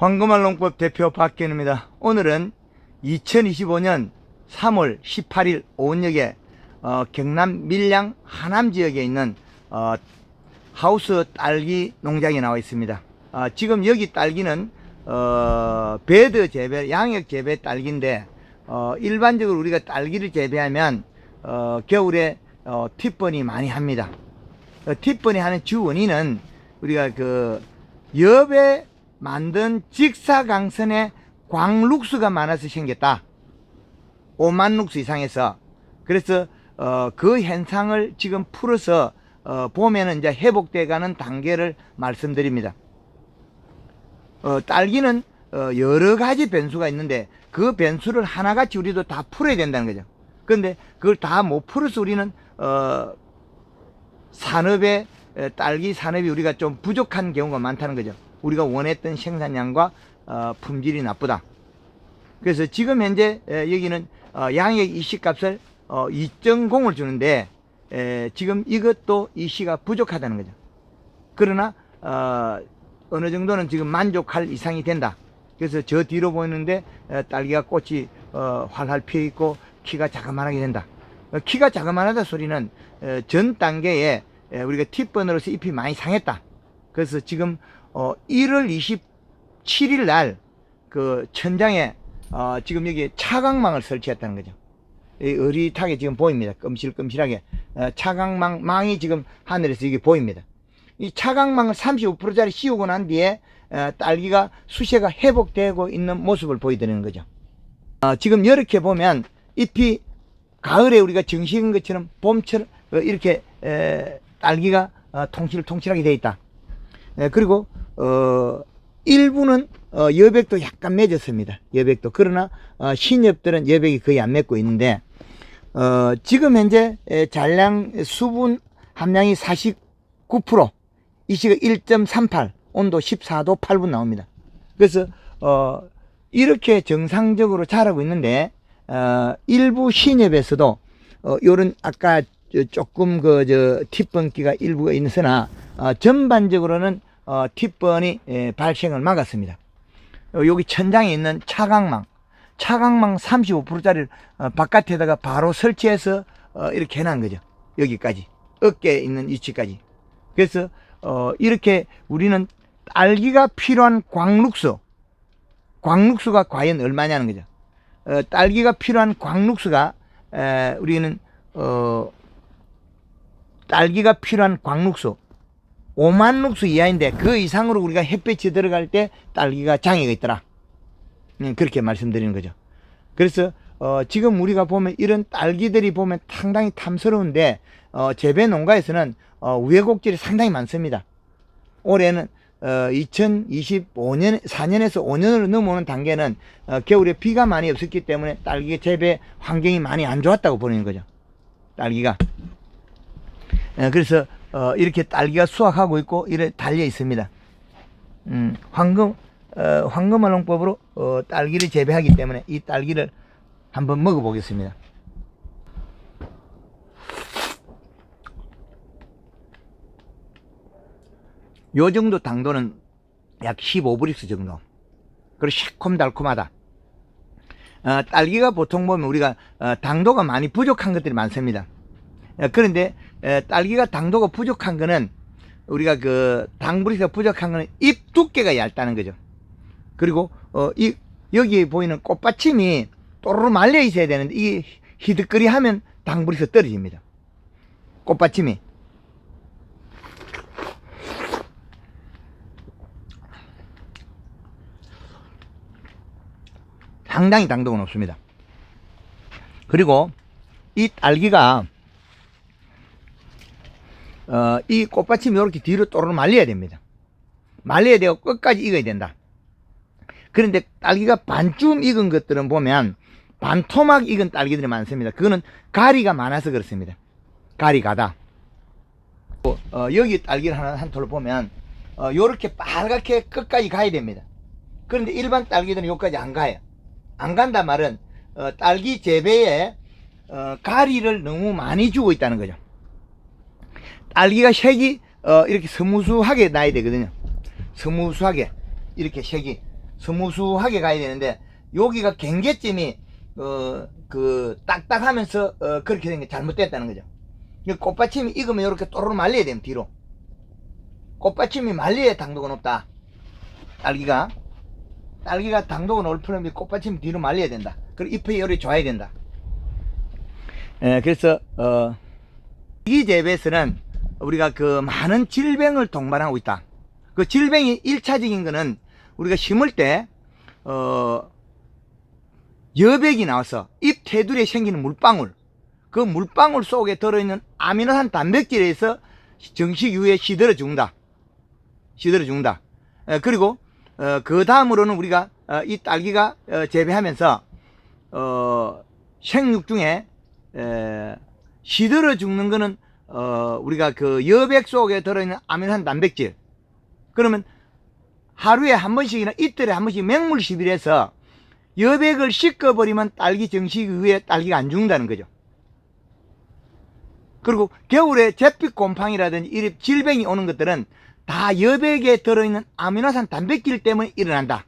황금알농법 대표 박현입니다. 오늘은 2025년 3월 18일 오은역에 어, 경남 밀양 하남 지역에 있는 어, 하우스 딸기 농장에 나와 있습니다. 어, 지금 여기 딸기는 어, 배드 재배, 양액 재배 딸기인데 어, 일반적으로 우리가 딸기를 재배하면 어, 겨울에 어, 팁번이 많이 합니다. 어, 팁번이 하는 주 원인은 우리가 그 엽에 만든 직사광선에 광룩수가 많아서 생겼다. 5만 룩스 이상에서 그래서 어, 그 현상을 지금 풀어서 어, 보면은 이제 회복돼 가는 단계를 말씀드립니다. 어, 딸기는 어, 여러 가지 변수가 있는데 그 변수를 하나같이 우리도 다 풀어야 된다는 거죠. 그런데 그걸 다 못 풀어서 우리는 어, 산업의 에, 딸기 산업이 우리가 좀 부족한 경우가 많다는 거죠. 우리가 원했던 생산량과 어, 품질이 나쁘다. 그래서 지금 현재 에, 여기는 어, 양액 이시값을 어, 2.0을 주는데 에, 지금 이것도 이시가 부족하다는 거죠. 그러나 어, 어느 정도는 지금 만족할 이상이 된다. 그래서 저 뒤로 보이는데 에, 딸기가 꽃이 어, 활활 피어 있고 키가 자그만하게 된다. 어, 키가 자그만하다 소리는 에, 전 단계에 에, 우리가 팁번으로서 잎이 많이 상했다. 그래서 지금 어, 1월 27일 날 그 천장에 어, 지금 여기 차광망을 설치했다는 거죠. 이 어릿하게 지금 보입니다. 끔실끔실하게 어, 차광망 망이 지금 하늘에서 이게 보입니다. 이 차광망을 35%짜리 씌우고 난 뒤에 어, 딸기가 수세가 회복되고 있는 모습을 보여드리는 거죠. 어, 지금 이렇게 보면 잎이 가을에 우리가 정식인 것처럼 봄처럼 어, 이렇게 에, 딸기가 어, 통실통실하게 되어 있다. 에, 그리고 어, 일부는 어, 여백도 약간 맺었습니다. 여백도 그러나 어, 신엽들은 여백이 거의 안 맺고 있는데 어, 지금 현재 에, 잔량 수분 함량이 49%, 이시가 1.38, 온도 14도 8분 나옵니다. 그래서 어, 이렇게 정상적으로 자라고 있는데 어, 일부 신협에서도 어, 요런 아까 저 조금 그 저 팁번기가 일부가 있으나 어, 전반적으로는 어, 팁번이 에, 발생을 막았습니다. 어, 여기 천장에 있는 차광망, 차광망 35%짜리를 어, 바깥에다가 바로 설치해서 어, 이렇게 해놓은 거죠. 여기까지 어깨에 있는 위치까지. 그래서 어, 이렇게 우리는 딸기가 필요한 광룩수, 광룩수가 과연 얼마냐는 거죠. 어, 딸기가 필요한 광룩수가 에, 우리는 어, 딸기가 필요한 광룩수 5만 룩수 이하인데 그 이상으로 우리가 햇빛이 들어갈 때 딸기가 장애가 있더라. 음, 그렇게 말씀드리는 거죠. 그래서 어, 지금 우리가 보면 이런 딸기들이 보면 상당히 탐스러운데 어, 재배 농가에서는 어, 우여곡절이 상당히 많습니다. 올해는 어, 2025년 4년에서 5년으로 넘어오는 단계는 어, 겨울에 비가 많이 없었기 때문에 딸기 재배 환경이 많이 안 좋았다고 보는 거죠. 딸기가. 어, 그래서 어, 이렇게 딸기가 수확하고 있고 이래 달려 있습니다. 음, 황금 어, 황금알농법으로 어, 딸기를 재배하기 때문에 이 딸기를 한번 먹어보겠습니다. 요 정도 당도는 약 15브릭스 정도. 그리고 새콤달콤하다. 어, 딸기가 보통 보면 우리가 어, 당도가 많이 부족한 것들이 많습니다. 어, 그런데 에, 딸기가 당도가 부족한 거는 우리가 그 당브리스가 부족한 거는 잎 두께가 얇다는 거죠. 그리고 어, 이 여기 보이는 꽃받침이 또르르 말려 있어야 되는데 이게 히득거리 하면 당브리스 떨어집니다. 꽃받침이. 상당히 당도가 높습니다. 그리고 이 딸기가 어, 이 꽃받침이 이렇게 뒤로 또르르 말려야 됩니다. 말려야 되고 끝까지 익어야 된다. 그런데 딸기가 반쯤 익은 것들은 보면 반토막 익은 딸기들이 많습니다. 그거는 가리가 많아서 그렇습니다. 가리가다. 어, 여기 딸기를 하나 한톨 보면 어, 요렇게 빨갛게 끝까지 가야 됩니다. 그런데 일반 딸기들은 여기까지 안 가요. 안 간다 말은 어, 딸기 재배에 어, 가리를 너무 많이 주고 있다는 거죠. 딸기가 색이 어, 이렇게 스무스하게 나야 되거든요. 스무스하게 이렇게 색이 스무스하게 가야 되는데 여기가 경계점이 어, 그 딱딱하면서 어, 그렇게 된 게 잘못됐다는 거죠. 이 꽃받침이 익으면 이렇게 또르르 말려야 됩니다. 뒤로. 꽃받침이 말려야 당도가 높다. 딸기가 딸기가 당도가 높으면 꽃받침이 뒤로 말려야 된다. 그리고 잎의 열이 좋아야 된다. 예, 그래서 어, 이 재배에서는 우리가 그 많은 질병을 동반하고 있다. 그 질병이 일차적인 거는 우리가 심을 때, 어, 여백이 나와서 잎 테두리에 생기는 물방울, 그 물방울 속에 들어있는 아미노산 단백질에 의해서 정식 유에 시들어 죽는다. 시들어 죽는다. 에, 그리고, 어, 그 다음으로는 우리가, 어, 이 딸기가, 어, 재배하면서, 어, 생육 중에, 에, 시들어 죽는 거는, 어, 우리가 그 여백 속에 들어있는 아미노산 단백질. 그러면 하루에 한 번씩이나 이틀에 한 번씩 맹물 시비를 해서 여백을 씻어버리면 딸기 정식 위에 딸기가 안 죽는다는 거죠. 그리고 겨울에 잿빛 곰팡이라든지 이런 질병이 오는 것들은 다 여백에 들어있는 아미노산 단백질 때문에 일어난다.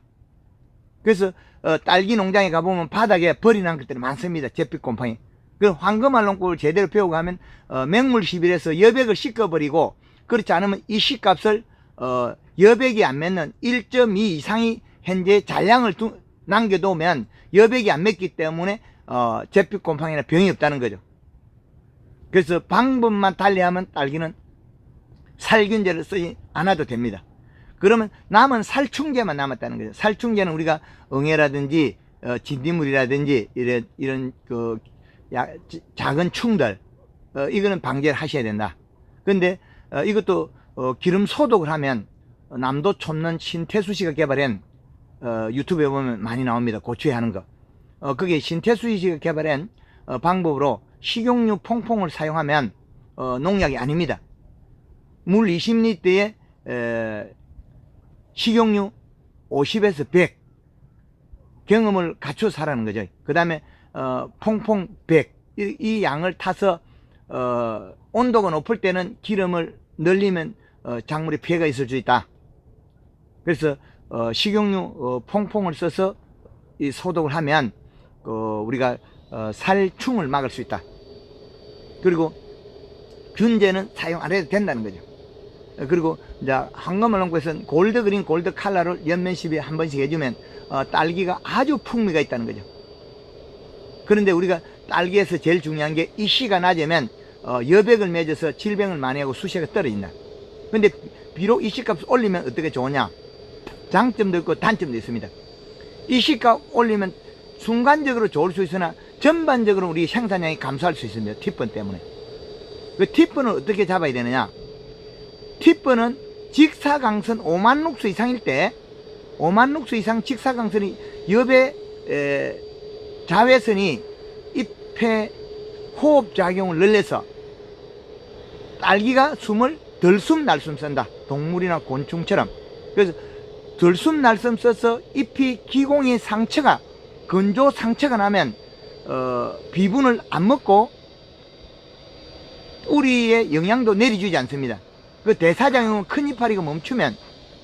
그래서 어, 딸기 농장에 가보면 바닥에 버리는 것들이 많습니다. 잿빛 곰팡이. 그 황금알롱국을 제대로 배우고 하면 어, 맹물 시비해서 여백을 씻어버리고 그렇지 않으면 이 씨값을 어, 여백이 안 맺는 1.2 이상이 현재 잔량을 두- 남겨두면 여백이 안 맺기 때문에 어, 잿빛 곰팡이나 병이 없다는 거죠. 그래서 방법만 달리하면 딸기는 살균제를 쓰지 않아도 됩니다. 그러면 남은 살충제만 남았다는 거죠. 살충제는 우리가 응애라든지 어, 진딧물이라든지 이런 이런 그 야- 지- 작은 충들 어, 이거는 방제를 하셔야 된다. 근데 어, 이것도 어, 기름 소독을 하면 어, 남도 촌는 신태수 씨가 개발한 어, 유튜브에 보면 많이 나옵니다. 고추에 하는 거. 어, 그게 신태수 씨가 개발한 어, 방법으로 식용유 퐁퐁을 사용하면 어, 농약이 아닙니다. 물 20리터에 에, 식용유 50에서 100 경험을 갖춰서 하라는 거죠. 그 다음에 어, 퐁퐁 100 이, 이 양을 타서 어, 온도가 높을 때는 기름을 늘리면 어, 작물에 피해가 있을 수 있다. 그래서 어, 식용유 어, 퐁퐁을 써서 이 소독을 하면 그 우리가 어, 살충을 막을 수 있다. 그리고 균제는 사용 안 해도 된다는 거죠. 어, 그리고 이제 황금알롱구에서는 골드 그린 골드 칼라를 연면 시비에 한 번씩 해주면 어, 딸기가 아주 풍미가 있다는 거죠. 그런데 우리가 딸기에서 제일 중요한 게 이 씨가 낮으면 어, 여백을 맺어서 질병을 많이 하고 수시가 떨어진다. 근데 비록 이 씨값을 올리면 어떻게 좋으냐? 장점도 있고 단점도 있습니다. 이 씨값 올리면 순간적으로 좋을 수 있으나 전반적으로 우리 생산량이 감소할 수 있습니다. 티번 때문에. 그 티번을 어떻게 잡아야 되느냐? 티번은 직사광선 5만 룩스 이상일 때 5만 룩스 이상 직사광선이 엽의 에, 자외선이 잎에 호흡작용을 늘려서 딸기가 숨을 덜숨 날숨 쓴다. 동물이나 곤충처럼. 그래서 덜숨 날숨 써서 잎이 기공의 상처가 건조 상처가 나면 어, 비분을 안 먹고 우리의 영양도 내려주지 않습니다. 그 대사작용은 큰 이파리가 멈추면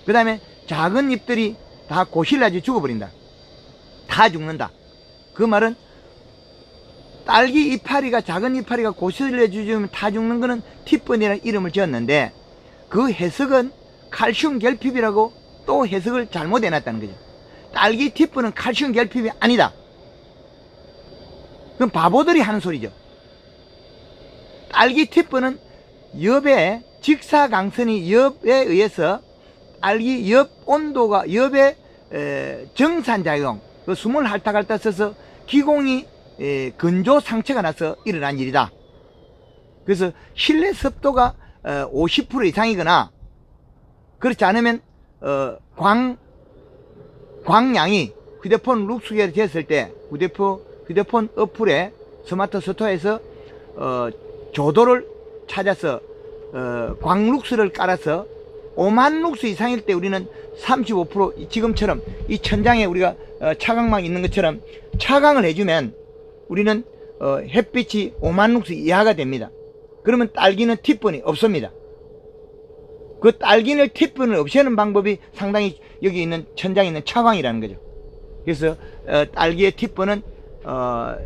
그 다음에 작은 잎들이 다 고실라지 죽어버린다. 다 죽는다. 그 말은 딸기 이파리가 작은 이파리가 고실려 주면 다 죽는 거는 티번이라는 이름을 지었는데 그 해석은 칼슘 결핍이라고 또 해석을 잘못 해 놨다는 거죠. 딸기 티번은 칼슘 결핍이 아니다. 그럼 바보들이 하는 소리죠. 딸기 티번은 엽의 직사광선이 엽에 의해서 딸기 엽 온도가 엽의 에, 정산작용, 그 숨을 핥아갈다 써서 기공이 에, 건조 상처가 나서 일어난 일이다. 그래서 실내 습도가 어, 50% 이상이거나 그렇지 않으면 어, 광 광량이 휴대폰 룩스게 됐을 때 휴대폰 휴대폰 어플에 스마트 스토어에서 어, 조도를 찾아서 어, 광룩스를 깔아서 5만 룩스 이상일 때 우리는 35% 지금처럼 이 천장에 우리가 어, 차광막 있는 것처럼 차광을 해주면 우리는 어, 햇빛이 5만 룩스 이하가 됩니다. 그러면 딸기는 티번이 없습니다. 그 딸기를 티분을 없애는 방법이 상당히 여기 있는 천장에 있는 차광이라는 거죠. 그래서 어, 딸기의 티분은 어,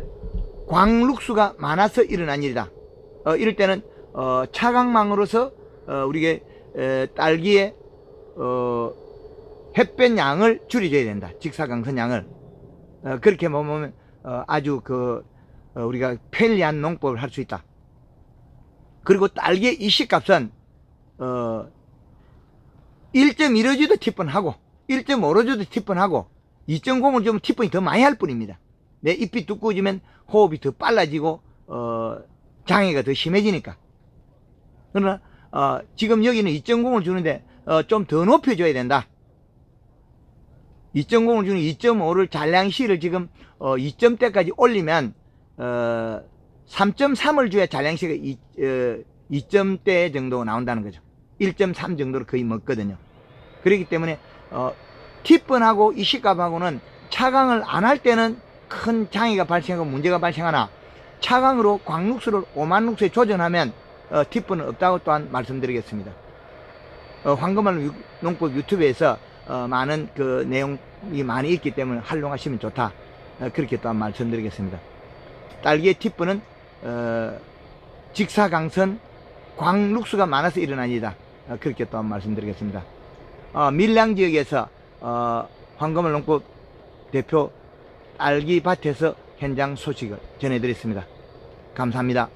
광룩수가 많아서 일어난 일이다. 어, 이럴 때는 어, 차광망으로서 에, 딸기의 어, 햇볕 양을 줄여줘야 된다. 직사광선 양을 어, 그렇게 보면 어, 아주 그 어, 우리가 편리한 농법을 할 수 있다. 그리고 딸기의 이식값은 어, 1.1호주도 티뻔하고 1.5호주도 티뻔하고 2.0을 주면 티뻔이 더 많이 할 뿐입니다. 내 잎이 두꺼워지면 호흡이 더 빨라지고 어, 장애가 더 심해지니까. 그러나 어, 지금 여기는 2.0을 주는데 어, 좀 더 높여줘야 된다. 2.0을 주는 2.5를 잔량시를 지금 어, 2점대까지 올리면 어, 3.3을 줘야 잔량시가 2, 어, 2점대 정도 나온다는 거죠. 1.3 정도로 거의 먹거든요. 그렇기 때문에 어, 티번하고 이식값하고는 차광을 안 할 때는 큰 장애가 발생하고 문제가 발생하나 차광으로 광룩수를 5만 룩수에 조정하면 어, 티번은 없다고 또한 말씀드리겠습니다. 어, 황금알 유- 농법 유튜브에서 어, 많은 그 내용이 많이 있기 때문에 활용하시면 좋다. 어, 그렇게 또한 말씀드리겠습니다. 딸기의 티프는 어, 직사광선 광룩수가 많아서 일어난 일이다. 어, 그렇게 또한 말씀드리겠습니다. 어, 밀양 지역에서 어, 황금알 농법 대표 딸기 밭에서 현장 소식을 전해드렸습니다. 감사합니다.